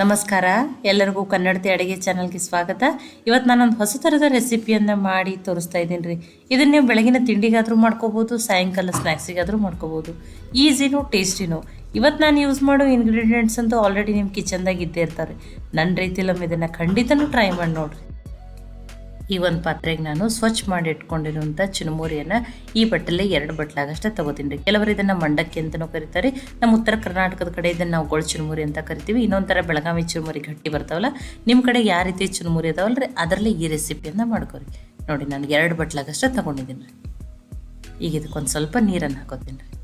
ನಮಸ್ಕಾರ. ಎಲ್ಲರಿಗೂ ಕನ್ನಡತಿ ಅಡುಗೆ ಚಾನಲ್ಗೆ ಸ್ವಾಗತ. ಇವತ್ತು ನಾನೊಂದು ಹೊಸ ಥರದ ರೆಸಿಪಿಯನ್ನು ಮಾಡಿ ತೋರಿಸ್ತಾ ಇದ್ದೀನಿ ರೀ ಇದನ್ನು ನೀವು ಬೆಳಗಿನ ತಿಂಡಿಗಾದರೂ ಮಾಡ್ಕೋಬೋದು, ಸಾಯಂಕಾಲ ಸ್ನ್ಯಾಕ್ಸಿಗಾದರೂ ಮಾಡ್ಕೋಬೋದು. ಈಸಿನೂ ಟೇಸ್ಟಿನೂ. ಇವತ್ತು ನಾನು ಯೂಸ್ ಮಾಡೋ ಇಂಗ್ರೀಡಿಯೆಂಟ್ಸ್ ಅಂತೂ ಆಲ್ರೆಡಿ ನಿಮ್ಮ ಕಿಚನ್ದಾಗ ಇದ್ದೇ ಇರ್ತಾರೆ ನನ್ನ ರೀತಿಲೊಮ್ಮೆ ಇದನ್ನು ಖಂಡಿತನೂ ಟ್ರೈ ಮಾಡಿ ನೋಡ್ರಿ. ಈ ಒಂದು ಪಾತ್ರೆಗೆ ನಾನು ಸ್ವಚ್ಛ ಮಾಡಿ ಇಟ್ಕೊಂಡಿರುವಂಥ ಚುರುಮುರಿಯನ್ನು ಈ ಬಟ್ಟಲೆ ಎರಡು ಬಟ್ಲಾಗಷ್ಟೇ ತಗೋತೀನಿ ರೀ. ಕೆಲವರು ಇದನ್ನು ಮಂಡಕ್ಕಿ ಅಂತಲೂ ಕರೀತಾರೆ. ನಮ್ಮ ಉತ್ತರ ಕರ್ನಾಟಕದ ಕಡೆ ಇದನ್ನು ನಾವು ಗೊಳ್ ಚುರುಮುರಿ ಅಂತ ಕರಿತೀವಿ. ಇನ್ನೊಂಥರ ಥರ ಬೆಳಗಾವಿ ಚುರುಮುರಿ ಗಟ್ಟಿ ಬರ್ತಾವಲ್ಲ ನಿಮ್ಮ ಕಡೆ ಯಾವ ರೀತಿ ಚುರುಮುರಿ ಅದಾವಲ್ಲ ರೀ, ಅದರಲ್ಲಿ ಈ ರೆಸಿಪಿಯನ್ನು ಮಾಡ್ಕೊರಿ. ನೋಡಿ, ನಾನು ಎರಡು ಬಟ್ಲಾಗಷ್ಟೇ ತೊಗೊಂಡಿದ್ದೀನಿ ರೀ. ಈಗ ಇದಕ್ಕೊಂದು ಸ್ವಲ್ಪ ನೀರನ್ನು ಹಾಕೋತೀನಿ ರೀ.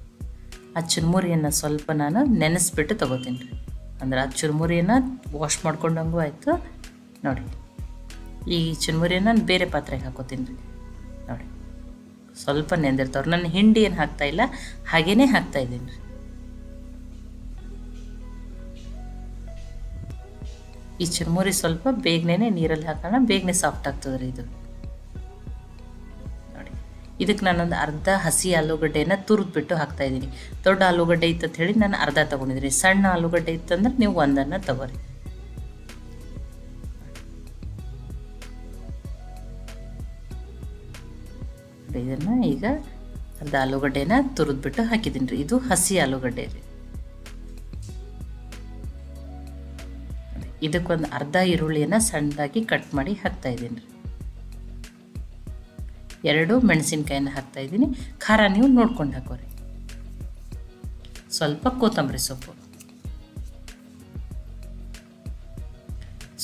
ಆ ಚುರುಮುರಿಯನ್ನು ಸ್ವಲ್ಪ ನಾನು ನೆನೆಸ್ಬಿಟ್ಟು ತೊಗೋತೀನಿ ರೀ. ಅಂದ್ರೆ ಆ ಚುರುಮುರಿಯನ್ನು ವಾಶ್ ಮಾಡ್ಕೊಂಡಂಗೂ ಆಯಿತು. ನೋಡಿ. ಈ ಚುರುಮುರಿಯನ್ನು ನಾನು ಬೇರೆ ಪಾತ್ರೆಗೆ ಹಾಕೋತೀನಿ ರೀ ನೋಡಿ. ಸ್ವಲ್ಪ ನೆಂದಿರ್ತಾವ್ರೆ. ನಾನು ಹಿಂಡಿ ಏನು ಹಾಕ್ತಾ ಇಲ್ಲ, ಹಾಗೇನೇ ಹಾಕ್ತಾ ಇದ್ದೀನಿ ರೀ. ಈ ಚುರುಮುರಿ ಸ್ವಲ್ಪ ಬೇಗನೆ ನೀರಲ್ಲಿ ಹಾಕೋಣ, ಬೇಗನೆ ಸಾಫ್ಟ್ ಆಗ್ತದೆ ರೀ ಇದು. ನೋಡಿ. ಇದಕ್ಕೆ ನಾನೊಂದು ಅರ್ಧ ಹಸಿ ಆಲೂಗಡ್ಡೆನ ತುರಿದ್ಬಿಟ್ಟು ಹಾಕ್ತಾ ಇದ್ದೀನಿ. ದೊಡ್ಡ ಆಲೂಗಡ್ಡೆ ಇತ್ತು ಹೇಳಿ ನಾನು ಅರ್ಧ ತೊಗೊಂಡಿದ್ದೀನಿ. ಸಣ್ಣ ಆಲೂಗಡ್ಡೆ ಇತ್ತಂದ್ರೆ ನೀವು ಒಂದನ್ನು ತಗೋರಿ. ಇದನ್ನು ಈಗ ಅರ್ಧ ಆಲೂಗಡ್ಡೆನ ತುರಿದ್ಬಿಟ್ಟು ಹಾಕಿದ್ದೀನಿ ರೀ. ಇದು ಹಸಿ ಆಲೂಗಡ್ಡೆ ರೀ. ಇದಕ್ಕೊಂದು ಅರ್ಧ ಈರುಳ್ಳಿಯನ್ನು ಸಣ್ಣದಾಗಿ ಕಟ್ ಮಾಡಿ ಹಾಕ್ತಾ ಇದ್ದೀನಿ ರೀ. ಎರಡು ಮೆಣಸಿನ್ಕಾಯಿನ ಹಾಕ್ತಾ ಇದ್ದೀನಿ. ಖಾರ ನೀವು ನೋಡ್ಕೊಂಡು ಹಾಕೋರಿ. ಸ್ವಲ್ಪ ಕೊತ್ತಂಬರಿ ಸೊಪ್ಪು.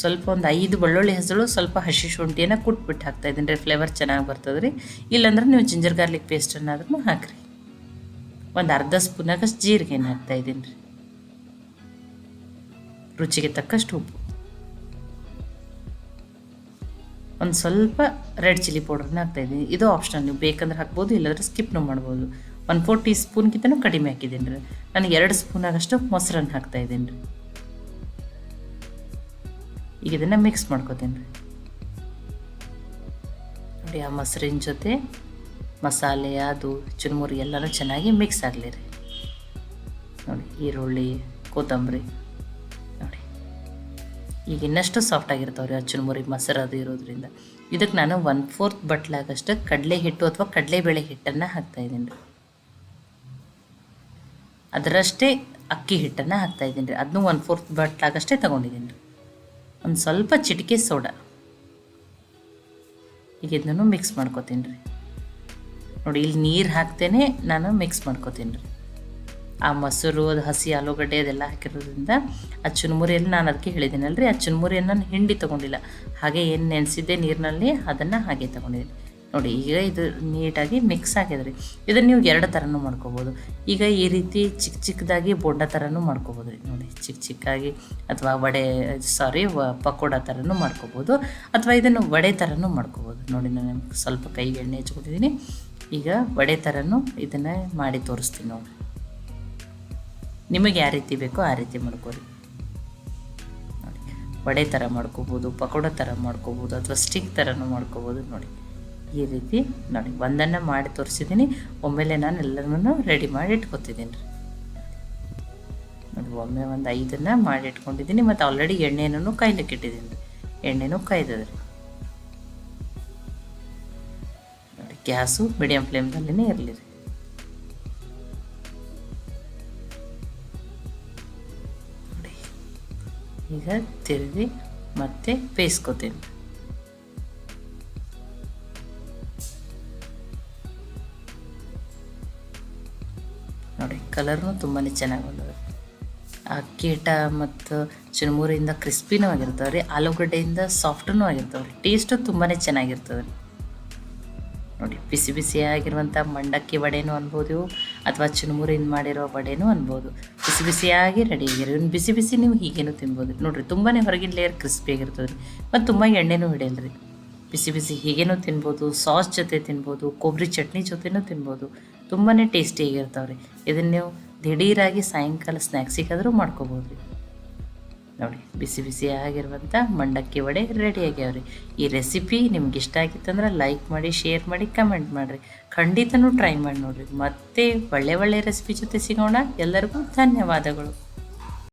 ಸ್ವಲ್ಪ ಒಂದು ಐದು ಬೆಳ್ಳುಳ್ಳಿ ಹೆಸರು ಸ್ವಲ್ಪ ಹಸಿ ಶುಂಠಿಯನ್ನು ಕುಟ್ಬಿಟ್ಟು ಹಾಕ್ತಾ ಇದ್ದೀನಿ. ರೀ ಫ್ಲೇವರ್ ಚೆನ್ನಾಗಿ ಬರ್ತದೆ ರೀ. ಇಲ್ಲಾಂದ್ರೆ ನೀವು ಜಿಂಜರ್ ಗಾರ್ಲಿಕ್ ಪೇಸ್ಟನ್ನಾದ್ರೂ ಹಾಕಿರಿ. ಒಂದು ಅರ್ಧ ಸ್ಪೂನಾಗಷ್ಟು ಜೀರಿಗೆನ ಹಾಕ್ತಾ ಇದ್ದೀನಿ ರೀ. ರುಚಿಗೆ ತಕ್ಕಷ್ಟು ಉಪ್ಪು. ಒಂದು ಸ್ವಲ್ಪ ರೆಡ್ ಚಿಲ್ಲಿ ಪೌಡ್ರನ್ನ ಹಾಕ್ತಾಯಿದ್ದೀನಿ ಇದು ಆಪ್ಷನಲ್ ನೀವು ಬೇಕಂದ್ರೆ ಹಾಕ್ಬೋದು, ಇಲ್ಲಾಂದ್ರೆ ಸ್ಕಿಪ್ನು ಮಾಡ್ಬೋದು. ಒನ್ ಫೋರ್ ಟೀ ಸ್ಪೂನ್ಗಿಂತನೂ ಕಡಿಮೆ ಹಾಕಿದ್ದೀನಿ ರೀ. ನನಗೆ ಎರಡು ಸ್ಪೂನಾಗಷ್ಟು ಮೊಸರನ್ನು ಹಾಕ್ತಾಯಿದ್ದೀನಿ ರೀ. ಈಗ ಇದನ್ನು ಮಿಕ್ಸ್ ಮಾಡ್ಕೋತೀನಿ. ರೀ ನೋಡಿ ಆ ಮೊಸರಿನ ಜೊತೆ ಮಸಾಲೆ, ಅದು, ಚುರುಮುರಿ ಎಲ್ಲನೂ ಚೆನ್ನಾಗಿ ಮಿಕ್ಸ್ ಆಗಲಿ ರೀ. ನೋಡಿ ಈರುಳ್ಳಿ, ಕೊತ್ತಂಬರಿ, ನೋಡಿ. ಈಗ ಇನ್ನಷ್ಟು ಸಾಫ್ಟ್ ಆಗಿರ್ತಾವೆ ರೀ ಆ ಚುರುಮುರಿ, ಮೊಸರು ಅದು ಇರೋದ್ರಿಂದ. ಇದಕ್ಕೆ ನಾನು ಒನ್ ಫೋರ್ತ್ ಬಟ್ಲಾಗಷ್ಟು ಕಡಲೆ ಹಿಟ್ಟು ಅಥವಾ ಕಡಲೆಬೇಳೆ ಹಿಟ್ಟನ್ನು ಹಾಕ್ತಾಯಿದ್ದೀನಿ ರೀ. ಅದರಷ್ಟೇ ಅಕ್ಕಿ ಹಿಟ್ಟನ್ನು ಹಾಕ್ತಾಯಿದ್ದೀನಿ ರೀ. ಅದನ್ನೂ ಒನ್ ಫೋರ್ತ್ ಬಟ್ಲಾಗಷ್ಟೇ ತೊಗೊಂಡಿದ್ದೀನಿ ರೀ. ಒಂದು ಸ್ವಲ್ಪ ಚಿಟಿಕೆ ಸೋಡಾ. ಈಗ ಇದನ್ನು ಮಿಕ್ಸ್ ಮಾಡ್ಕೋತೀನಿ ರೀ. ನೋಡಿ, ಇಲ್ಲಿ ನೀರು ಹಾಕ್ತೇನೆ, ನಾನು ಮಿಕ್ಸ್ ಮಾಡ್ಕೋತೀನಿ ರೀ. ಆ ಮೊಸರು, ಅದು ಹಸಿ ಆಲೂಗಡ್ಡೆ ಅದೆಲ್ಲ ಹಾಕಿರೋದ್ರಿಂದ ಆ ಚುನ್ಮುರಿಯಲ್ಲಿ ನಾನು ಅದಕ್ಕೆ ಹೇಳಿದ್ದೀನಲ್ಲ ರೀ ಆ ಚುನ್ಮುರಿಯನ್ನು ನಾನು ಹಿಂಡಿ ತೊಗೊಂಡಿಲ್ಲ. ಹಾಗೆ ಏನು ನೆನೆಸಿದ್ದೆ ನೀರಿನಲ್ಲಿ, ಅದನ್ನು ಹಾಗೆ ತೊಗೊಂಡಿದ್ದೀನಿ. ನೋಡಿ, ಈಗ ಇದು ನೀಟಾಗಿ ಮಿಕ್ಸ್ ಆಗಿದೆ ರೀ ಇದನ್ನು ನೀವು ಎರಡು ಥರನೂ ಮಾಡ್ಕೋಬೋದು. ಈಗ ಈ ರೀತಿ ಚಿಕ್ಕ ಚಿಕ್ಕದಾಗಿ ಬೋಂಡ ಥರನೂ ಮಾಡ್ಕೋಬೋದು ರೀ ನೋಡಿ ಚಿಕ್ಕ ಚಿಕ್ಕಾಗಿ ಅಥವಾ ವಡೆ ಸಾರಿ ಪಕೋಡ ಥರನೂ ಮಾಡ್ಕೋಬೋದು. ಅಥವಾ ಇದನ್ನು ವಡೆ ಥರನೂ ಮಾಡ್ಕೋಬೋದು. ನೋಡಿ, ನಾನು ಸ್ವಲ್ಪ ಕೈಗೆ ಎಣ್ಣೆ ಹಚ್ಕೊಂಡಿದ್ದೀನಿ ಈಗ ವಡೆ ಥರನೂ ಇದನ್ನು ಮಾಡಿ ತೋರಿಸ್ತೀನಿ ನೋಡಿ. ನಿಮಗೆ ಯಾವ ರೀತಿ ಬೇಕೋ ಆ ರೀತಿ ಮಾಡ್ಕೋರಿ. ನೋಡಿ, ವಡೆ ಥರ ಮಾಡ್ಕೋಬೋದು, ಪಕೋಡ ಥರ ಮಾಡ್ಕೋಬೋದು, ಅಥವಾ ಸ್ಟಿಕ್ ಥರನೂ ಮಾಡ್ಕೋಬೋದು, ನೋಡಿ. ಈ ರೀತಿ ನೋಡಿ, ಒಂದನ್ನು ಮಾಡಿ ತೋರಿಸಿದ್ದೀನಿ. ಒಮ್ಮೆಲೆ ನಾನು ಎಲ್ಲನೂ ರೆಡಿ ಮಾಡಿ ಇಟ್ಕೊತಿದ್ದೀನಿ. ರೀ ನೋಡಿ, ಒಮ್ಮೆ ಒಂದು ಐದನ್ನು ಮಾಡಿ ಇಟ್ಕೊಂಡಿದ್ದೀನಿ. ಮತ್ತು ಆಲ್ರೆಡಿ ಎಣ್ಣೆನೂ ಕಾಯ್ಲಿಕ್ಕೆ ಇಟ್ಟಿದ್ದೀನಿ. ರೀ ಎಣ್ಣೆನೂ ಕಾಯ್ದದ್ರಿ. ನೋಡಿ, ಗ್ಯಾಸು ಮೀಡಿಯಂ ಫ್ಲೇಮ್ದಲ್ಲೇ ಇರಲಿ ರೀ. ಈಗ ತಿರುಗಿ ಮತ್ತೆ ಬೇಯಿಸ್ಕೊತೀನಿ. ಕಲರ್ನು ತುಂಬಾ ಚೆನ್ನಾಗಿ ಬಂದದೆ. ಆ ಕೀಟ ಮತ್ತು ಚುರುಮುರಿಯಿಂದ ಕ್ರಿಸ್ಪಿನೂ ಆಗಿರ್ತಾವೆ ರೀ ಆಲೂಗಡ್ಡೆಯಿಂದ ಸಾಫ್ಟೂ ಆಗಿರ್ತಾವೆ ರೀ ಟೇಸ್ಟು ತುಂಬಾ ಚೆನ್ನಾಗಿರ್ತದೆ ನೋಡಿ, ಬಿಸಿ ಬಿಸಿಯಾಗಿರುವಂಥ ಮಂಡಕ್ಕಿ ವಡೆನೂ ಅನ್ಬೋದು, ಅಥವಾ ಚುರುಮುರಿಯಿಂದ ಮಾಡಿರೋ ವಡೆನೂ ಅನ್ಬೋದು. ಬಿಸಿ ಬಿಸಿಯಾಗಿ ರೆಡಿ ಆಗಿರಿ. ಇನ್ನು ಬಿಸಿ ಬಿಸಿ ನೀವು ಹೀಗೇನು ತಿನ್ಬೋದು ನೋಡಿರಿ ತುಂಬಾ ಹೊರಗಿನ ಲೇಯರ್ ಕ್ರಿಸ್ಪಿ ಆಗಿರ್ತದೆ ರೀ ಮತ್ತು ತುಂಬ ಎಣ್ಣೆನೂ ಹಿಡಿಯಲ್ಲ ರೀ ಬಿಸಿ ಬಿಸಿ ಹೀಗೇನೂ ತಿನ್ಬೋದು ಸಾಸ್ ಜೊತೆ ತಿನ್ಬೋದು ಕೊಬ್ಬರಿ ಚಟ್ನಿ ಜೊತೆನೂ ತಿನ್ಬೋದು. ತುಂಬಾ ಟೇಸ್ಟಿಯಾಗಿರ್ತಾವೆ ರೀ. ಇದನ್ನು ನೀವು ದಿಢೀರಾಗಿ ಸಾಯಂಕಾಲ ಸ್ನ್ಯಾಕ್ಸಿಗಾದರೂ ಮಾಡ್ಕೋಬೋದು ರೀ. ನೋಡಿ, ಬಿಸಿ ಬಿಸಿ ಆಗಿರುವಂಥ ಮಂಡಕ್ಕಿ ವಡೆ ರೆಡಿ ಆಗ್ಯಾವ್ರಿ. ಈ ರೆಸಿಪಿ ನಿಮ್ಗೆ ಇಷ್ಟ ಆಗಿತ್ತಂದ್ರೆ ಲೈಕ್ ಮಾಡಿ ಶೇರ್ ಮಾಡಿ ಕಮೆಂಟ್ ಮಾಡಿರಿ. ಖಂಡಿತನೂ ಟ್ರೈ ಮಾಡಿ ನೋಡಿರಿ. ಮತ್ತೆ ಒಳ್ಳೆ ಒಳ್ಳೆ ರೆಸಿಪಿ ಜೊತೆ ಸಿಗೋಣ. ಎಲ್ಲರಿಗೂ ಧನ್ಯವಾದಗಳು.